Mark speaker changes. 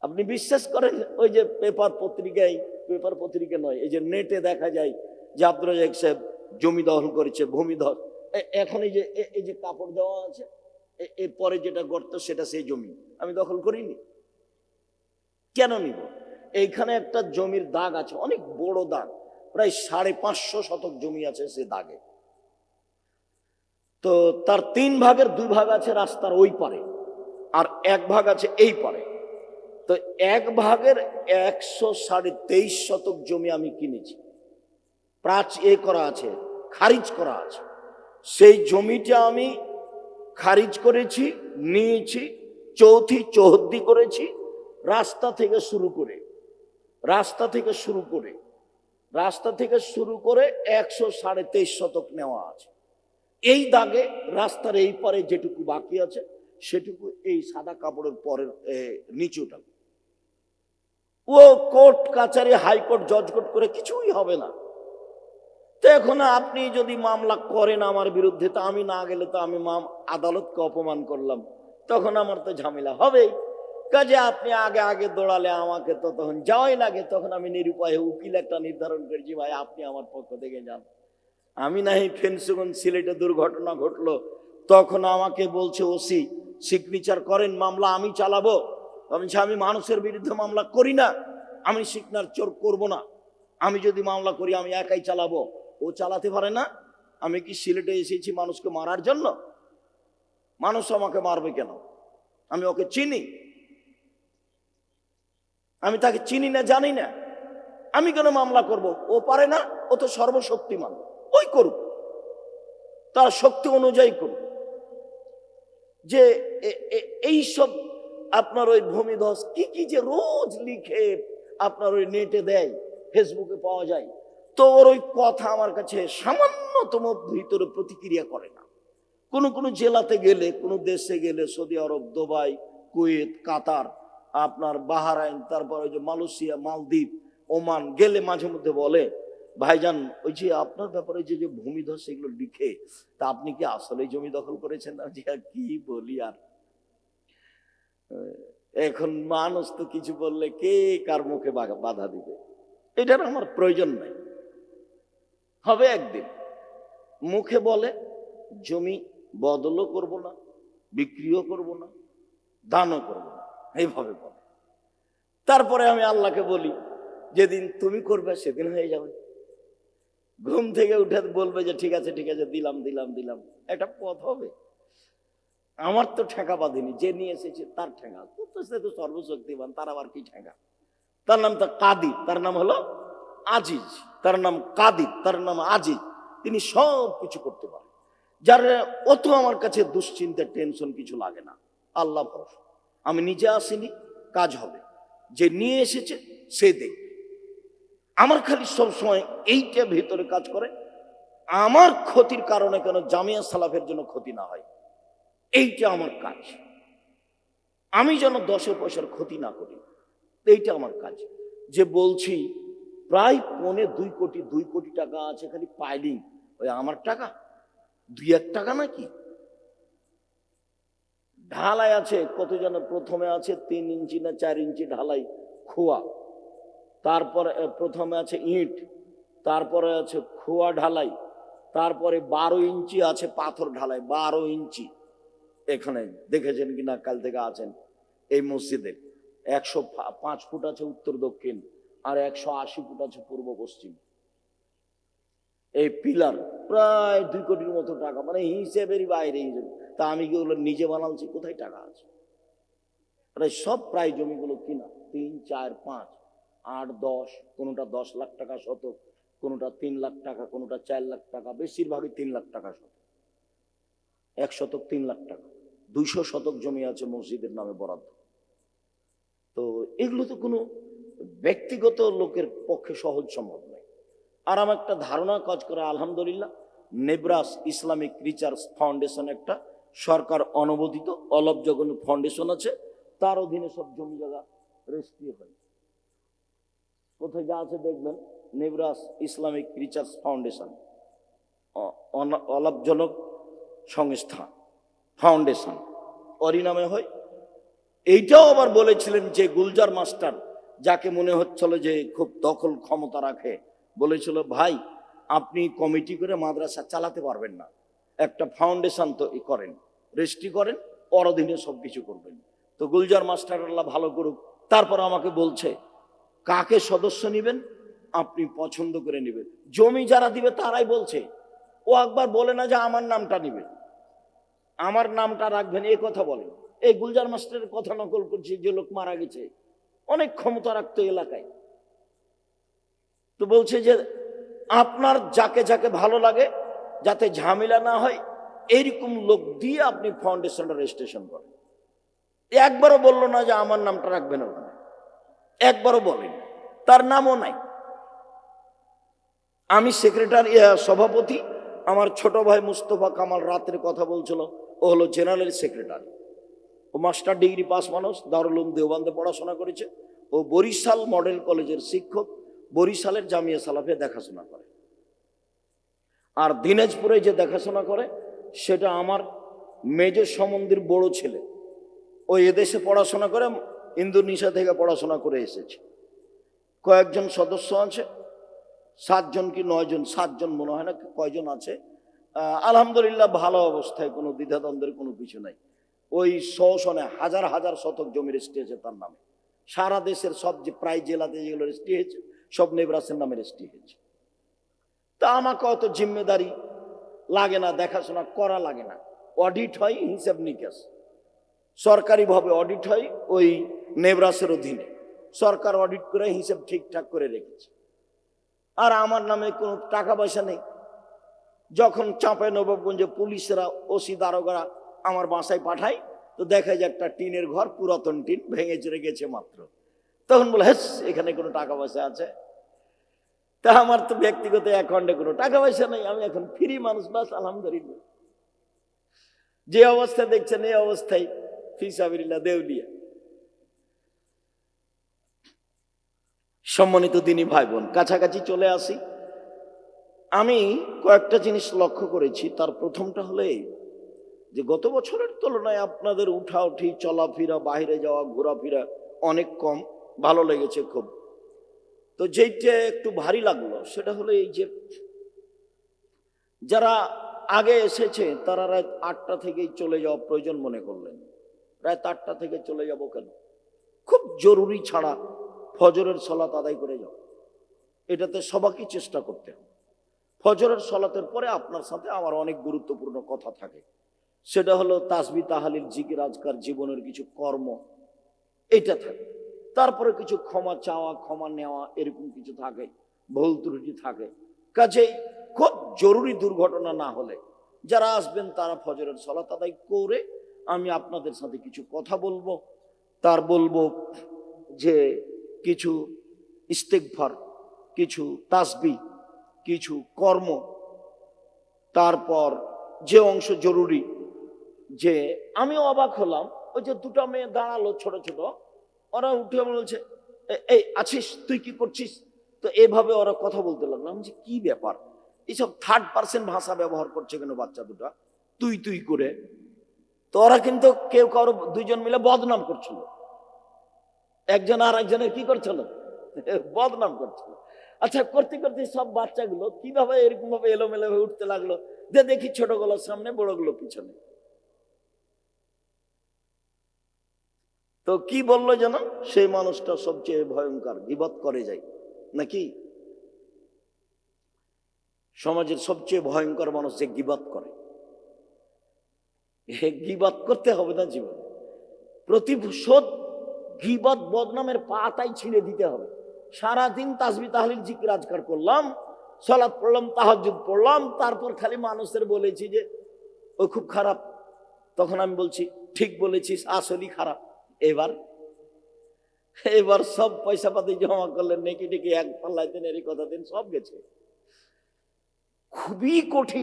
Speaker 1: আপনি বিশ্বাস করেন ওই যে পেপার পত্রিকায়, পেপার পত্রিকা নয়, এই যে নেটে দেখা যায় যে আব্দুল রাজাক সাহেব জমি দখল করেছে, ভূমি ধর এ- এখন এই যে এই যে কাপড় দেওয়া আছে, এ- এরপরে যেটা গর্ত সেটা সেই জমি। আমি দখল করিনি। কেন নিব? এইখানে একটা জমির দাগ আছে, অনেক বড় দাগ, প্রায় সাড়ে পাঁচশো শতক জমি আছে সে দাগে। তো তার তিন ভাগের দুই ভাগ আছে রাস্তার ওই পারে, আর এক ভাগ আছে এই পারে। তো এক ভাগের একশো সাড়ে তেইশ শতক জমি আমি কিনেছি। প্রাচ এ করা আছে, খারিজ করা আছে। সেই জমিটা আমি খারিজ করেছি, নিয়েছি, চৌথি চৌহদ্দি করেছি, রাস্তা থেকে শুরু করে, রাস্তা থেকে শুরু করে, রাস্তা থেকে শুরু করে একশো সাড়ে তেইশ শতক নেওয়া আছে। এই দাগে রাস্তার এই পারে যেটুকু বাকি আছে, সেটুকু এই সাদা কাপড়ের পরের নিচুটা ও কোর্ট কাচারি হাইকোর্ট জজ কোর্ট করে কিছুই হবে না। তো এখন আপনি যদি মামলা করেন আমার বিরুদ্ধে, তো আমি না গেলে তো আমি মাম, আদালতকে অপমান করলাম। তখন আমার তো ঝামেলা হবেই। কাজে আপনি আগে আগে দৌড়ালে আমাকে তো তখন যাওয়াই লাগে। তখন আমি নিরুপায়, উকিল একটা নির্ধারণ করেছি, ভাই, আপনি আমার পক্ষ থেকে যান। আমি নাহি ফেন্সুগন সিলেটে দুর্ঘটনা ঘটলো। তখন আমাকে বলছে, ওসি সিগনেচার করেন মামলা, আমি চালাবো। আমি আমি মানুষের বিরুদ্ধে মামলা করি না, আমি সিগনেচার করব না। আমি যদি মামলা করি, আমি একাই চালাবো। ও চালাতে পারে না। আমি কি সিলেটে এসেছি মানুষকে মারার জন্য? মানুষ আমাকে মারবে কেন? আমি ওকে চিনি। আমি তাকে চিনি না, জানি না। আমি কেন মামলা করব? ও পারে না, ও তো সর্বশক্তিমান। ওই করুক। তার শক্তি অনুযায়ী করুক। যে এই সব আপনার ওই ভূমিধস কি কি যে রোজ লিখে আপনার ওই নেটে দেয় ফেসবুকে পাওয়া যায় তো ওর ওই কথা আমার কাছে সামান্যতম ভিতরে প্রতিক্রিয়া করে না। কোন কোন জেলাতে গেলে, কোন দেশে গেলে, Saudi Arab, Dubai, Kuwait, Qatar, আপনার বাহারাইন, তারপর ওই যে মালয়েশিয়া, মালদ্বীপ, ওমান গেলে মাঝে মধ্যে বলে, ভাইজান, ওই যে আপনার ব্যাপারে যে যে ভূমিধস সেগুলো লিখে, তা আপনি কি আসলে জমি দখল করেছেন? না, যে কি বলি আর এখন মানুষ তো কিছু বললে কে কার মুখে বাধা দিবে? এটার আমার প্রয়োজন নাই। হবে একদিন। মুখে বলে, জমি বদলও করব না, বিক্রিও করব না, দানও করব না। এইভাবে বলে। তারপরে আমি আল্লাহকে বলি, যেদিন তুমি করবে সেদিন হয়ে যাবে। ঘুম থেকে উঠে বলবে যে, ঠিক আছে ঠিক আছে, দিলাম দিলাম দিলাম। একটা পথ হবে। আমার তো ঠেকা বাঁধেনি, যে নিয়ে এসেছে তার ও তো সে তো সর্বশক্তিমান, তার আবার কি ঠেকা? তার নাম তো কাদি তার নাম হলো আজিজ, তার নাম কাদির তার নাম আজিজ। তিনি সব কিছু করতে পারেন। যার অত আমার কাছে দুশ্চিন্তা, টেনশন কিছু লাগে না। আল্লাহ আমি নিজে আসিনি, কাজ হবে। যে নিয়ে এসেছে, সে দেখবে আমার খালি সব সময় এইটা ভেতরে কাজ করে। আমার ক্ষতির কারণে কেন জামিয়া সালাফের জন্য ক্ষতি না হয়? এইটা আমার কাজ। আমি যেন দশের পয়সার ক্ষতি না করি, এইটা আমার কাজ। যে বলছি, প্রায় পৌনে দুই কোটি দুই কোটি টাকা আছে খালি পাইলিং ওই আমার টাকা? দুই এক টাকা নাকি? ঢালাই আছে, কত যেন প্রথমে আছে তিন ইঞ্চি না চার ইঞ্চি ঢালাই খোয়া। তারপরে প্রথমে আছে ইট, তারপরে আছে খোয়া ঢালাই, তারপরে বারো ইঞ্চি আছে পাথর ঢালাই, বারো ইঞ্চি। এখানে দেখেছেন কিনা, কাল থেকে আছেন এই মসজিদে। একশো পাঁচ ফুট আছে উত্তর দক্ষিণ আর একশো আশি ফুট আছে পূর্ব পশ্চিম। এই পিলার প্রায় দুই কোটির মতো টাকা মানে হিসেবেরই বাইরে হিসেবে তা আমি কি ওগুলো নিজে বানালছি কোথায় টাকা আছে? প্রায় সব প্রায় জমিগুলো কিনা, তিন, চার, পাঁচ, আট, দশ, কোনোটা দশ লাখ টাকা শতক, কোনোটা তিন লাখ টাকা, কোনোটা চার লাখ টাকা, বেশিরভাগই তিন লাখ টাকা শতক। এক শতক তিন লাখ টাকা। দুইশো শতক জমি আছে মসজিদের নামে বরাদ্দ। তো এগুলো তো কোনো ব্যক্তিগত লোকের পক্ষে সহজ সম্ভব নয়। আর আমার একটা ধারণা কাজ করে, আলহামদুলিল্লাহ, নেব্রাস ইসলামিক রিচার্স ফাউন্ডেশন একটা সরকার অনুমোদিত অলব জগন ফাউন্ডেশন আছে, তার অধীনে সব জমি জায়গা রেজিস্ট্রি হয়। কোথায় যা আছে দেখবেন, নেব্রাস ইসলামিক রিচার্স ফাউন্ডেশন অলাভজনক সংস্থা। ফাউন্ডেশন। অরি নামে হয় এইটাও আবার বলেছিলেন যে গুলজার মাস্টার যাকে মনে হচ্ছিল যে খুব দখল ক্ষমতা রাখে, বলেছিল, ভাই, আপনি কমিটি করে মাদ্রাসা চালাতে পারবেন না। একটা ফাউন্ডেশন তো করেন রেজিস্ট্রি করেন, পরদিনে সব কিছু করবেন। তো গুলজার মাস্টার আল্লাহ ভালো করুক। তারপর আমাকে বলছে, কাকে সদস্য নেবেন? আপনি পছন্দ করে নেবেন। জমি যারা দিবে তারাই বলছে। ও একবার বলে না যে আমার নামটা নেবেন আমার নামটা রাখবেন এই কথা বলেন। এই গুলজার মাস্টারের কথা নকল করছি, যে লোক মারা গেছে। অনেক ক্ষমতা রাখতো এলাকায়। তো বলছে যে, আপনার যাকে যাকে ভালো লাগে, যাতে ঝামেলা না হয়, এইরকম লোক দিয়ে আপনি ফাউন্ডেশনটা রেজিস্ট্রেশন করেন। একবারও বলল না যে আমার নামটা রাখবেন ওখানে। একবারও বলেন। তার নামও নাই। আমি সেক্রেটারি সভাপতি, আমার ছোট ভাই মুস্তফা কামাল রাতের কথা বলছিল। ও হলো জেনারেল সেক্রেটারি। ও মাস্টার ডিগ্রি পাস মানুষ, দারুলুম দেওবান্দে পড়াশোনা করেছে। ও বরিশাল মডেল কলেজের শিক্ষক, বরিশালের জামিয়া সালাফে দেখাশোনা করে। আর দিনাজপুরে যে দেখাশোনা করে, সেটা আমার মেজ সম্বন্ধীর বড় ছেলে। ও এদেশে পড়াশোনা করে, ইন্দোনেশিয়া থেকে পড়াশোনা করে এসেছে। কয়েকজন সদস্য আছে, সাতজন কি নয়জন, সাতজন মনে হয় না, কয়জন আছে আলহামদুলিল্লাহ ভালো অবস্থায়, কোনো দ্বিধাদ্বন্দ্বের কোনো কিছু নাই। ওই শোষণে হাজার হাজার শতক জমির রেস্টি হয়েছে তার নামে। সারা দেশের সব যে প্রায় জেলাতে যেগুলো রেস্টি হয়েছে সব নেবরাসের নামে রেস্টি হয়েছে তা আমাকে অত জিম্মেদারি লাগে না, দেখাশোনা করা লাগে না। অডিট হয় হিসাব নিকাশ। সরকারিভাবে অডিট হয় ওই নেবরাসের অধীনে। সরকার অডিট করে হিসাব ঠিকঠাক করে রেখেছে। আর আমার নামে কোনো টাকা পয়সা নেই। যখন চাঁপাই নবাবগঞ্জে পুলিশরা, ওসি দারোগারা আমার বাসায় পাঠায়, তো দেখা যায় একটা টিনের ঘর, পুরাতন টিন, ভেঙে চড়ে গেছে মাত্র। তখন বলে, হেস, এখানে কোনো টাকা পয়সা আছে? তা আমার তো ব্যক্তিগত অ্যাকাউন্টে কোনো টাকা পয়সা নেই, আমি এখন ফ্রি মানুষ, বাস, আলহামদুলিল্লাহ। যে অবস্থা দেখছেন, এই অবস্থায় ফিসাবিল্লা দেউলিয়া সম্মানিত দিনী ভাই বোন, কাছাকাছি চলে আসি। আমি কয়েকটা জিনিস লক্ষ্য করেছি। তার প্রথমটা হলে যে গত বছরের তুলনায় আপনাদের উঠা উঠি, চলাফেরা, বাইরে যাওয়া, ঘোরাফেরা অনেক কম, ভালো লেগেছে খুব। তো যেইটা একটু ভারী লাগল, সেটা হলো এই যে যারা আগে এসেছে, তারা রাত আটটা থেকেই চলে যাওয়া প্রয়োজন মনে করলেন। রাত আটটা থেকে চলে যাব কেন? খুব জরুরি ছাড়া ফজরের সলাত আদায় করে যাও। এটাতে সবাইকে চেষ্টা করতে হবে। ফজরের সলাতের পরে আপনার সাথে আমার অনেক গুরুত্বপূর্ণ কথা থাকে। সেটা হলো তাসবি, তাহালিল, জিকির, আজকার জীবনের কিছু কর্ম এটা থাকে। তারপরে কিছু ক্ষমা চাওয়া, ক্ষমা নেওয়া, এরকম কিছু থাকে, ভুল ত্রুটি থাকে। কাজেই খুব জরুরি দুর্ঘটনা না হলে যারা আসবেন তারা ফজরের সলাত আদায় করে আমি আপনাদের সাথে কিছু কথা বলব। তার বলব যে কিছু ইস্তেকভার কিছু তাসবি কিছু কর্ম। তারপর যে অংশ জরুরি, যে আমি অবাক হলাম, ওই যে দুটো মেয়ে দাঁড়াল ছোট ছোট, ওরা উঠে বলছে এই আছিস? তুই কি করছিস? তো এভাবে ওরা কথা বলতে লাগল। আমি যে কি ব্যাপার? এইসব থার্ড পার্সেন্ট ভাষা ব্যবহার করছে কেন বাচ্চা দুটা? তুই তুই করে? তো ওরা কিন্তু কেউ কারও দুইজন মিলে বদনাম করছিল। একজন আর একজনের কি করছিল? বদনাম করছিল। আচ্ছা করতে করতে সব বাচ্চাগুলো কীভাবে এরকম ভাবে এলোমেলো হয়ে উঠতে লাগল? যে দেখি ছোটগুলো সামনে বড়গুলো পিছনে। তো কি বলল যেন? সেই মানুষটা সবচেয়ে ভয়ঙ্কর, বিপদ করে যায়। নাকি? সমাজের সবচেয়ে ভয়ঙ্কর মানুষ যে গিবাদ করে। গিবাদ করতে হবে না জীবন। প্রতিশোধ গিবাদ বদনামের পাতাই ছিঁড়ে দিতে হবে। সারাদিন তাসবি তাহলিল জিকির আজকার করলাম সলাৎ পড়লাম তাহাজুদ পড়লাম, তারপর খালি মানুষের বলেছি যে, ও খুব খারাপ। তখন আমি বলছি, ঠিক বলেছিস, আসলেই খারাপ। এবার এবার সব পয়সা পাতি জমা করলেন, নেকি টেকি এক পাল্লায় দিন এরই কথা দিন সব গেছে। খুবই কঠিন